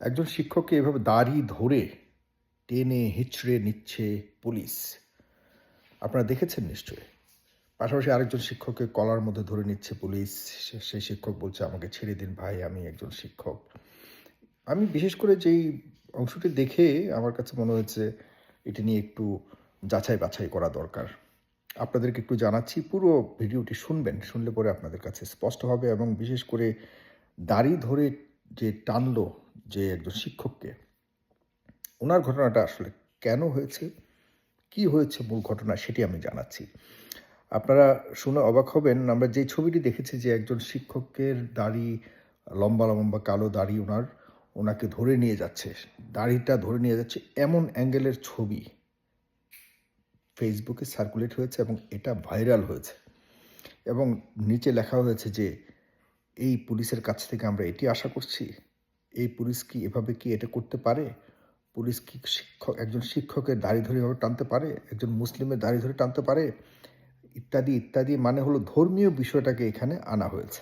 একজন শিক্ষককে এভাবে দাড়ি ধরে টেনে, হিচড়ে নিচ্ছে পুলিশ। আপনারা দেখেছেন নিশ্চয়ই। পাশাপাশি আরেকজন শিক্ষককে কলার মধ্যে ধরে নিচ্ছে পুলিশ। সেই শিক্ষক বলছে, আমাকে ছেড়ে দিন ভাই, আমি একজন শিক্ষক। আমি বিশেষ করে যেই অংশটি দেখে আমার কাছে মনে হয়েছে, এটি নিয়ে একটু যাচাই বাছাই করা দরকার। আপনাদেরকে একটু জানাচ্ছি, পুরো ভিডিওটি শুনবেন, শুনলে পরে আপনাদের কাছে স্পষ্ট হবে এবং বিশেষ করে দাড়ি ধরে যে টানলো যে একজন শিক্ষককে, ওনার ঘটনাটা আসলে কেন হয়েছে, কি হয়েছে মূল ঘটনা সেটি আমি জানাচ্ছি। আপনারা শুনে অবাক হবেন, আমরা যে ছবিটি দেখেছি যে একজন শিক্ষকের দাড়ি, লম্বা লম্বা কালো দাড়ি ওনার, ওনাকে ধরে নিয়ে যাচ্ছে, দাড়িটা ধরে নিয়ে যাচ্ছে এমন অ্যাঙ্গেলের ছবি ফেসবুকে সার্কুলেট হয়েছে এবং এটা ভাইরাল হয়েছে। এবং নিচে লেখা হয়েছে যে, এই পুলিশের কাছ থেকে আমরা এটি আশা করছি এই পুলিশ কি এভাবে কি এটা করতে পারে? পুলিশ কি শিক্ষক, একজন শিক্ষকের দাড়ি ধরে এভাবে টানতে পারে? একজন মুসলিমের দাড়ি ধরে টানতে পারে? ইত্যাদি ইত্যাদি মানে হলো ধর্মীয় বিষয়টাকে এখানে আনা হয়েছে।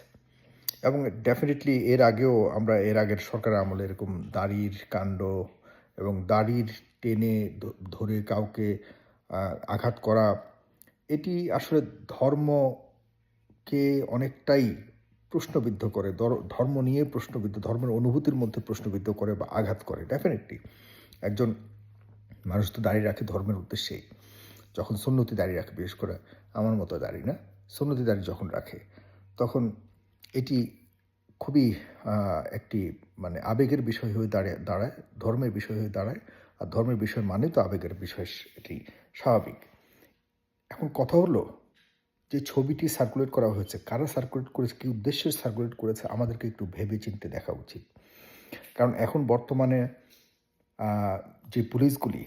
এবং ডেফিনেটলি এর আগেও আমরা এর আগের সরকার আমলে এরকম দাড়ির কাণ্ড এবং দাড়ির টেনে ধরে কাউকে আঘাত করা, এটি আসলে ধর্মকে অনেকটাই প্রশ্নবিদ্ধ করে ধর্ম নিয়ে প্রশ্নবিদ্ধ, ধর্মের অনুভূতির মধ্যে প্রশ্নবিদ্ধ করে বা আঘাত করে ডেফিনেটলি একজন মানুষ তো দাঁড়িয়ে রাখে ধর্মের উদ্দেশ্যেই। যখন সুন্নতি দাঁড়িয়ে রাখে, বিশেষ করে আমার মতো দাঁড়িয়ে না, সুন্নতি দাঁড়িয়ে যখন রাখে, তখন এটি খুবই একটি মানে আবেগের বিষয় হয়ে দাঁড়ায় দাঁড়ায়, ধর্মের বিষয় হয়ে দাঁড়ায়, আর ধর্মের বিষয় মানে তো আবেগের বিষয়, এটি স্বাভাবিক। এখন কথা হলো যে ছবিটি সার্কুলেট করা হয়েছে, কারা সার্কুলেট করেছে, কী উদ্দেশ্যে সার্কুলেট করেছে, আমাদেরকে একটু ভেবে চিন্তে দেখা উচিত। কারণ এখন বর্তমানে যে পুলিশগুলি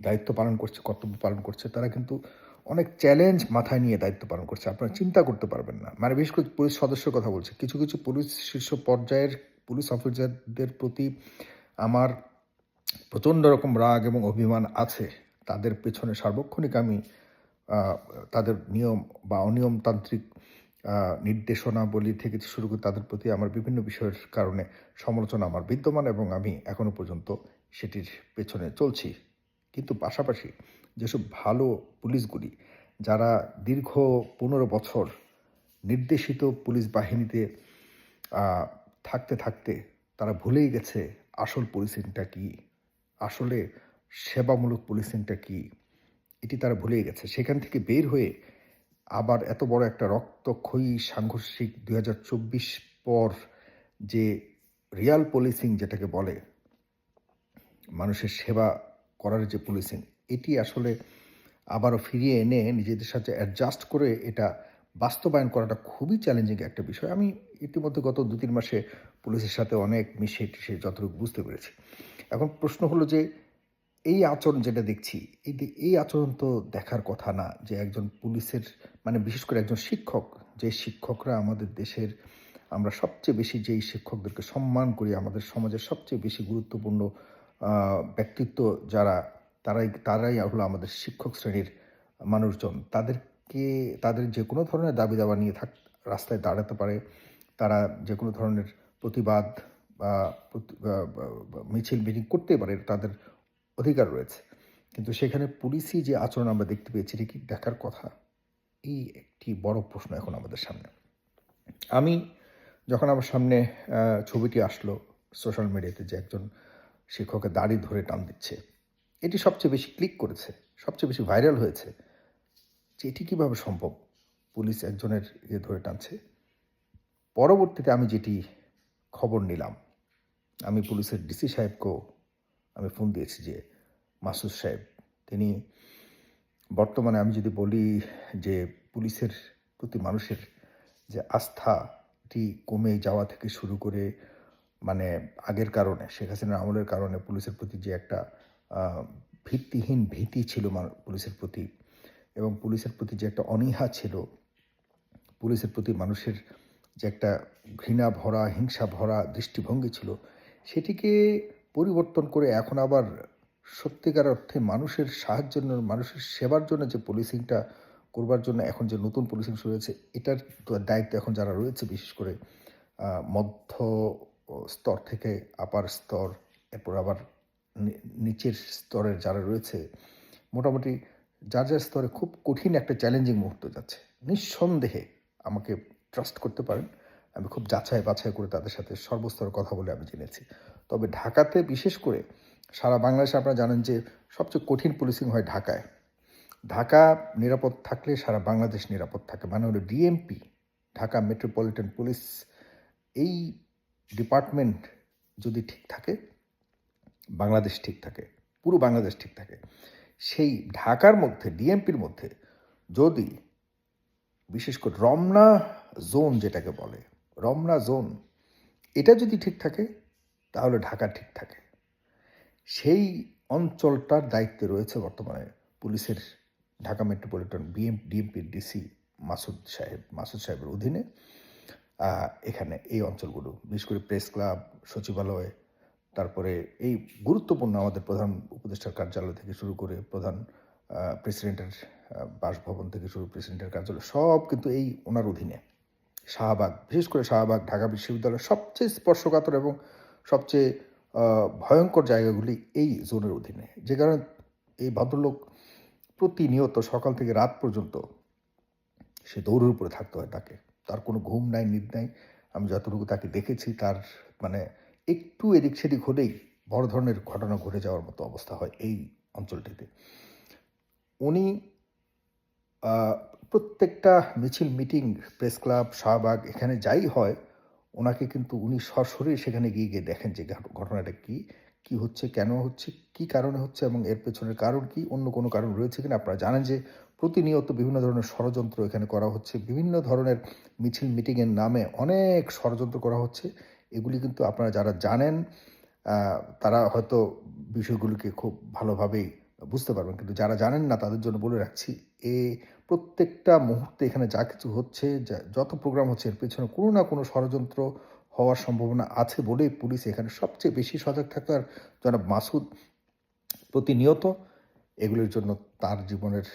দায়িত্ব পালন করছে, কর্তব্য পালন করছে, তারা কিন্তু অনেক চ্যালেঞ্জ মাথায় নিয়ে দায়িত্ব পালন করছে। আপনারা চিন্তা করতে পারবেন না। মানে বিশেষ করে পুলিশ সদস্যের কথা বলছে। কিছু কিছু পুলিশ শীর্ষ পর্যায়ের পুলিশ অফিসারদের প্রতি আমার প্রচণ্ড রকম রাগ এবং অভিমান আছে। তাদের পেছনে সার্বক্ষণিক আমি তাদের নিয়ম বা অনিয়মতান্ত্রিক নির্দেশনাবলী থেকে শুরু করে তাদের প্রতি আমার বিভিন্ন বিষয়ের কারণে সমালোচনা আমার বিদ্যমান এবং আমি এখনও পর্যন্ত সেটির পেছনে চলছি। কিন্তু পাশাপাশি যেসব ভালো পুলিশগুলি, যারা দীর্ঘ পনেরো বছর নির্দেশিত পুলিশ বাহিনীতে থাকতে থাকতে তারা ভুলেই গেছে আসল পুলিশিংটা কি, আসলে সেবামূলক পুলিশিংটা কি এটি তারা ভুলেই গেছে। সেখান থেকে বের হয়ে আবার এত বড় একটা রক্তক্ষয়ী সাংঘর্ষিক দু হাজার চব্বিশ পর যে রিয়াল পুলিশিং যেটাকে বলে, মানুষের সেবা করার যে পুলিশিং এটি আসলে আবারও ফিরিয়ে এনে নিজেদের সাথে অ্যাডজাস্ট করে এটা বাস্তবায়ন করাটা খুবই চ্যালেঞ্জিং একটা বিষয়। আমি ইতিমধ্যে গত দু তিন মাসে পুলিশের সাথে অনেক মিশে টিশে যতটুকু বুঝতে পেরেছি। এখন প্রশ্ন হলো যে এই আচরণ যেটা দেখছি, এই এই আচরণ তো দেখার কথা না যে একজন পুলিশের মানে বিশেষ করে একজন শিক্ষক, যে শিক্ষকরা আমাদের দেশের, আমরা সবচেয়ে বেশি যেই শিক্ষকদেরকে সম্মান করি, আমাদের সমাজের সবচেয়ে বেশি গুরুত্বপূর্ণ ব্যক্তিত্ব যারা, তারাই তারাই হলো আমাদের শিক্ষক শ্রেণির মানুষজন। তাদেরকে, তাদের যে কোনো ধরনের দাবি দাবা নিয়ে থাক, রাস্তায় দাঁড়াতে পারে, তারা যে কোনো ধরনের প্রতিবাদ বা মিছিল মিটিং করতেই পারে, তাদের অধিকার রয়েছে। কিন্তু সেখানে পুলিশি যে আচরণ আমরা দেখতে পেয়েছি, এটা কি দেখার কথা? এই একটি বড় প্রশ্ন এখন আমাদের সামনে। আমি যখন আমার সামনে ছবিটি আসলো সোশ্যাল মিডিয়াতে যে একজন শিক্ষকের দাড়ি ধরে টান দিচ্ছে, এটি সবচেয়ে বেশি ক্লিক করেছে, সবচেয়ে বেশি ভাইরাল হয়েছে যে এটি কীভাবে সম্ভব পুলিশ একজনের ইয়ে ধরে টানছে। পরবর্তীতে আমি যেটি খবর নিলাম, আমি পুলিশের ডিসি সাহেবকেও আমি ফোন দিয়েছি যে মাসুদ সাহেব, তিনি বর্তমানে আমি যদি বলি যে পুলিশের প্রতি মানুষের যে আস্থাটি কমে যাওয়া থেকে শুরু করে মানে আগের কারণে, শেখ হাসিনার আমলের কারণে পুলিশের প্রতি যে একটা ভিত্তিহীন ভীতি ছিল পুলিশের প্রতি এবং পুলিশের প্রতি যে একটা অনীহা ছিল, পুলিশের প্রতি মানুষের যে একটা ঘৃণা ভরা, হিংসা ভরা দৃষ্টিভঙ্গি ছিল, সেটিকে পরিবর্তন করে এখন আবার সত্যিকার অর্থে মানুষের সাহায্যের জন্য, মানুষের সেবার জন্য যে পুলিশিংটা করবার জন্য এখন যে নতুন পুলিশিং শুরু হয়েছে, এটার দায়িত্ব এখন যারা রয়েছে, বিশেষ করে মধ্য স্তর থেকে আপার স্তর, এরপর আবার নিচের স্তরের যারা রয়েছে, মোটামুটি যার যার স্তরে খুব কঠিন একটা চ্যালেঞ্জিং মুহূর্ত যাচ্ছে। নিঃসন্দেহে আমাকে ট্রাস্ট করতে পারেন। আমি খুব যাচাই বাছাই করে তাদের সাথে সর্বস্তর কথা বলে আমি জেনেছি। তবে ঢাকাতে বিশেষ করে সারা বাংলাদেশে আপনারা জানেন যে সবচেয়ে কঠিন পুলিশিং হয় ঢাকায়। ঢাকা নিরাপদ থাকলে সারা বাংলাদেশ নিরাপদ থাকে। মানে হলো ডিএমপি ঢাকা মেট্রোপলিটন পুলিশ এই ডিপার্টমেন্ট যদি ঠিক থাকে, বাংলাদেশ ঠিক থাকে, পুরো বাংলাদেশ ঠিক থাকে, সেই ঢাকার মধ্যে ডিএমপির মধ্যে যদি বিশেষ করে রমনা জোন যেটাকে বলে, রমনা জোন এটা যদি ঠিক থাকে তাহলে ঢাকা ঠিক থাকে। সেই অঞ্চলটার দায়িত্বে রয়েছে বর্তমানে পুলিশের ঢাকা মেট্রোপলিটন বিএম ডিএমপির ডিসি, মাসুদ সাহেব, মাসুদ সাহেবের অধীনে। এখানে এই অঞ্চলগুলো, বিশেষ করে প্রেস ক্লাব, সচিবালয়, তারপরে এই গুরুত্বপূর্ণ আমাদের প্রধান উপদেষ্টার কার্যালয় থেকে শুরু করে প্রধান প্রেসিডেন্টের বাসভবন থেকে শুরু প্রেসিডেন্টের কার্যালয়, সব কিন্তু এই ওনার অধীনে। শাহবাগ, বিশেষ করে শাহবাগ, ঢাকা বিশ্ববিদ্যালয় সবচেয়ে স্পর্শকাতর এবং সবচেয়ে ভয়ঙ্কর জায়গাগুলি এই জোনের অধীনে। যে কারণে এই ভদ্রলোক প্রতিনিয়ত সকাল থেকে রাত পর্যন্ত সে দৌড়ের উপরে থাকতে হয় তাকে। তার কোনো ঘুম নাই, নিদ নাই। আমি যতটুকু তাকে দেখেছি তার মানে একটু এদিক সেদিক হলেই বড় ধরনের ঘটনা ঘটে যাওয়ার মতো অবস্থা হয় এই অঞ্চলটিতে। উনি প্রত্যেকটা মিছিল, মিটিং, প্রেস ক্লাব, শাহবাগ, এখানে যাই হয় ওনাকে কিন্তু উনি সরাসরি সেখানে গিয়ে গিয়ে দেখেন যে ঘটনাটা কি কি হচ্ছে, কেন হচ্ছে, কি কারণে হচ্ছে এবং এর পেছনের কারণ কি, অন্য কোনো কারণ রয়েছে কিনা? আপনারা জানেন যে প্রতিনিয়ত বিভিন্ন ধরনের ষড়যন্ত্র এখানে করা হচ্ছে, বিভিন্ন ধরনের মিছিল মিটিংয়ের নামে অনেক ষড়যন্ত্র করা হচ্ছে। এগুলি কিন্তু আপনারা যারা জানেন তারা হয়তো বিষয়গুলিকে খুব ভালোভাবেই বুঝতে পারবেন। কিন্তু যারা জানেন না, তাদের জন্য বলে রাখছি, এ প্রত্যেকটা মুহূর্তে এখানে যা কিছু হচ্ছে যত প্রোগ্রাম হচ্ছে, এর পেছনে কোনো না কোনো ষড়যন্ত্র হওয়ার সম্ভাবনা আছে বলেই পুলিশ এখানে সবচেয়ে বেশি সজাগ থাকার জনাব মাসুদ প্রতিনিয়ত এগুলির জন্য তার জীবনের,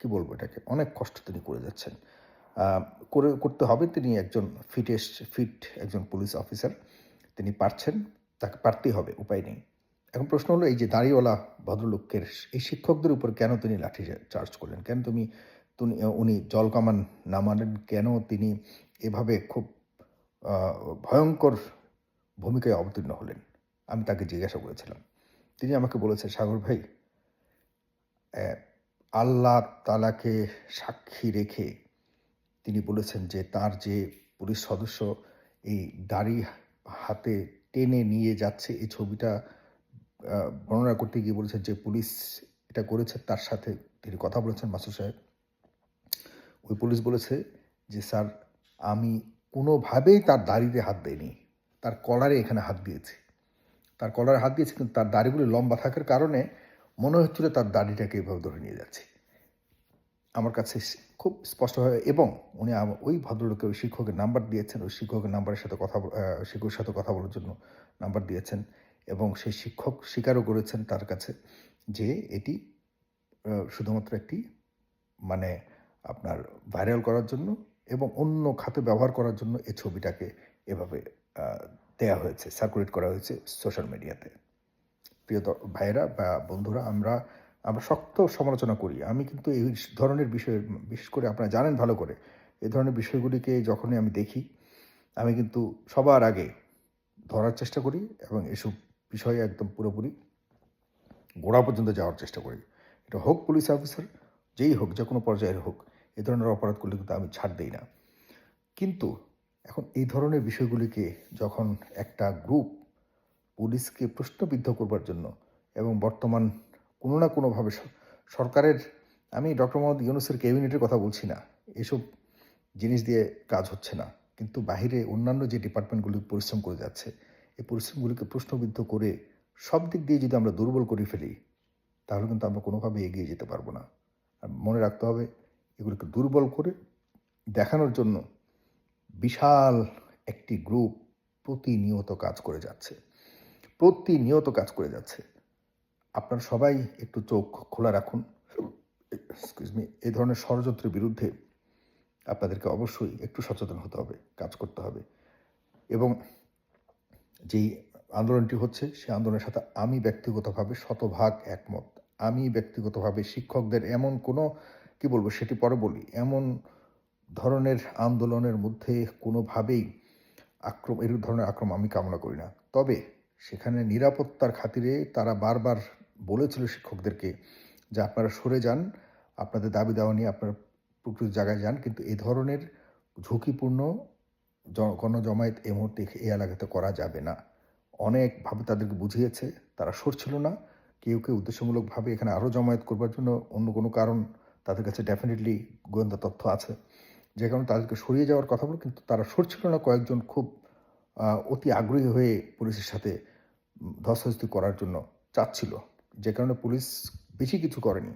কি বলব এটাকে, অনেক কষ্ট তিনি করে যাচ্ছেন। করে, করতে হবে, তিনি একজন ফিটেস্ট ফিট একজন পুলিশ অফিসার তিনি পারছেন, তাকে পারতেই হবে, উপায় নেই। এখন প্রশ্ন হলো, এই যে দাড়িওয়ালা ভদ্রলোকের এই শিক্ষকদের উপর কেন তিনি লাঠি চার্জ করলেন? কেন তুমি তুমি উনি জল কামান না মানেন কেন তিনি এভাবে খুব ভয়ঙ্কর ভূমিকায় অবতীর্ণ হলেন? আমি তাকে জিজ্ঞাসা করেছিলাম। তিনি আমাকে বলেছেন, সাগর ভাই আল্লাহ তালাকে সাক্ষী রেখে তিনি বলেছেন যে তার যে পুলিশ সদস্য এই দাড়ি হাতে টেনে নিয়ে যাচ্ছে, এই ছবিটা বর্ণনা করতে গিয়ে বলেছেন যে পুলিশ এটা করেছে, তার সাথে তিনি কথা বলেছেন মাসুদ সাহেব। ওই পুলিশ বলেছে যে, স্যার, আমি কোনোভাবেই তার দাড়িতে হাত দেইনি। তার কলারে এখানে হাত দিয়েছি। তার কলারে হাত দিয়েছি, কিন্তু তার দাড়িগুলি লম্বা থাকার কারণে মনে হচ্ছিল তার দাড়িটাকে এভাবে ধরে নিয়ে যাচ্ছে। আমার কাছে খুব স্পষ্টভাবে এবং উনি ওই ভদ্রলোকের ওই শিক্ষকের নাম্বার দিয়েছেন। ওই শিক্ষকের নাম্বারের সাথে কথা শিক্ষকের সাথে কথা বলার জন্য নাম্বার দিয়েছেন। এবং সেই শিক্ষক স্বীকারও করেছেন তার কাছে যে এটি শুধুমাত্র একটি মানে আপনার ভাইরাল করার জন্য এবং অন্য খাতে ব্যবহার করার জন্য এই ছবিটাকে এভাবে দেয়া হয়েছে সার্কুলেট করা হয়েছে সোশ্যাল মিডিয়াতে প্রিয় ভাইয়েরা বা বন্ধুরা, আমরা আমরা শক্ত সমালোচনা করি। আমি কিন্তু এই ধরনের বিষয়, বিশেষ করে আপনারা জানেন ভালো করে এই ধরনের বিষয়গুলিকে যখনই আমি দেখি, আমি কিন্তু সবার আগে ধরার চেষ্টা করি এবং এসব বিষয়ে একদম পুরোপুরি গোড়া পর্যন্ত যাওয়ার চেষ্টা করি। এটা হোক পুলিশ অফিসার, যেই হোক, যে কোনো পর্যায়ের হোক, এ ধরনের অপরাধ করলে কিন্তু আমি ছাড় দিই না। কিন্তু এখন এই ধরনের বিষয়গুলিকে যখন একটা গ্রুপ পুলিশকে প্রশ্নবিদ্ধ করবার জন্য এবং বর্তমান কোনো না কোনোভাবে সরকারের, আমি ডক্টর মোহাম্মদ ইউনুসের ক্যাবিনেটের কথা বলছি না, এসব জিনিস দিয়ে কাজ হচ্ছে না। কিন্তু বাহিরে অন্যান্য যে ডিপার্টমেন্টগুলি পরিশ্রম করে যাচ্ছে এই পরিশ্রমগুলিকে প্রশ্নবিদ্ধ করে সব দিক দিয়ে যদি আমরা দুর্বল করে ফেলি, তাহলে কিন্তু আমরা কোনোভাবে এগিয়ে যেতে পারব না। আর মনে রাখতে হবে, এগুলিকে দুর্বল করে দেখানোর জন্য বিশাল একটি গ্রুপ প্রতিনিয়ত কাজ করে যাচ্ছে। প্রতিনিয়ত কাজ করে যাচ্ছে। আপনারা সবাই একটু চোখ খোলা রাখুন। মি এই ধরনের ষড়যন্ত্রের বিরুদ্ধে আপনাদেরকে অবশ্যই একটু সচেতন হতে হবে, কাজ করতে হবে। এবং যেই আন্দোলনটি হচ্ছে সেই আন্দোলনের সাথে আমি ব্যক্তিগতভাবে শতভাগ একমত। আমি ব্যক্তিগতভাবে শিক্ষকদের এমন কোনো, কি বলব, সেটি পরে বলি, এমন ধরনের আন্দোলনের মধ্যে কোনোভাবেই আক্রম এর ধরনের আক্রম আমি কামনা করি না। তবে সেখানে নিরাপত্তার খাতিরে তারা বারবার বলেছিল শিক্ষকদেরকে যে আপনারা সরে যান, আপনাদের দাবি দেওয়া নিয়ে আপনারা প্রকৃত জায়গায় যান, কিন্তু এ ধরনের ঝুঁকিপূর্ণ গণজমায়েত এই মুহূর্তে এই এলাকাতে করা যাবে না। অনেকভাবে তাদেরকে বুঝিয়েছে, তারা সরছিল না। কেউ কেউ উদ্দেশ্যমূলকভাবে এখানে আরও জমায়েত করবার জন্য অন্য কোনো কারণ তাদের কাছে ডেফিনেটলি গোয়েন্দা তথ্য আছে। যে কারণে তাদেরকে সরিয়ে যাওয়ার কথা বলে, কিন্তু তারা সরছিল না। কয়েকজন খুব অতি আগ্রহী হয়ে পুলিশের সাথে ধস্তাধস্তি করার জন্য চাচ্ছিল। যে কারণে পুলিশ বেশি কিছু করেনি।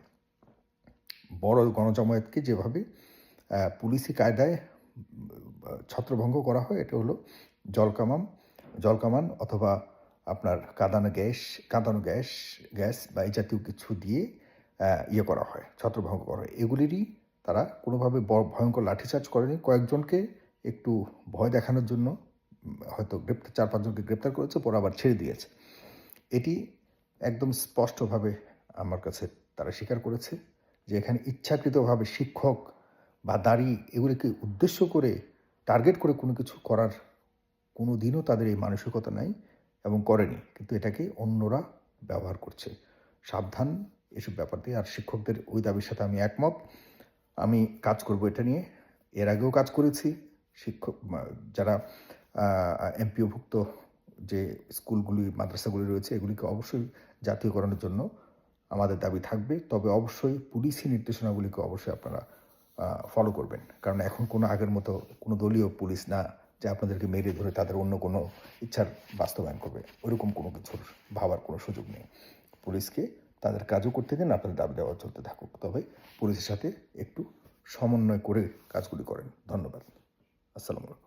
বড় গণজমায়েতকে যেভাবে পুলিশি কায়দায় ছত্রভঙ্গ করা হয়, এটা হলো জলকামান জলকামান অথবা আপনার কাঁদানো গ্যাস কাঁদানো গ্যাস গ্যাস বা এই জাতীয় কিছু দিয়ে ইয়ে করা হয়, ছত্রভঙ্গ করা হয়। এগুলিরই তারা কোনোভাবে ভয়ঙ্কর লাঠিচার্জ করেনি। কয়েকজনকে একটু ভয় দেখানোর জন্য হয়তো গ্রেপ্তার, চার পাঁচজনকে গ্রেপ্তার করেছে, পরে আবার ছেড়ে দিয়েছে। এটি একদম স্পষ্টভাবে আমার কাছে তারা স্বীকার করেছে যে এখানে ইচ্ছাকৃতভাবে শিক্ষক বা দাড়ি এগুলিকে উদ্দেশ্য করে টার্গেট করে কোনো কিছু করার কোনো দিনও তাদের এই মানসিকতা নাই এবং করেনি। কিন্তু এটাকে অন্যরা ব্যবহার করছে। সাবধান এসব ব্যাপার দিয়ে। আর শিক্ষকদের ওই দাবির সাথে আমি একমত। আমি কাজ করব এটা নিয়ে। এর আগেও কাজ করেছি। শিক্ষক যারা এমপিওভুক্ত যে স্কুলগুলি, মাদ্রাসাগুলি রয়েছে, এগুলিকে অবশ্যই জাতীয়করণের জন্য আমাদের দাবি থাকবে। তবে অবশ্যই পুলিশি নির্দেশনাগুলিকে অবশ্যই আপনারা ফলো করবেন। কারণ এখন কোনো আগের মতো কোনো দলীয় পুলিশ না যে আপনাদেরকে মেরে ধরে তাদের অন্য কোনো ইচ্ছার বাস্তবায়ন করবে। ওইরকম কোনো কিছুর ভাবার কোনো সুযোগ নেই। পুলিশকে তাদের কাজও করতে দিন, আপনাদের দাবি দেওয়া চলতে থাকুক। তবে পুলিশের সাথে একটু সমন্বয় করে কাজগুলি করেন। ধন্যবাদ। আসসালামু আলাইকুম।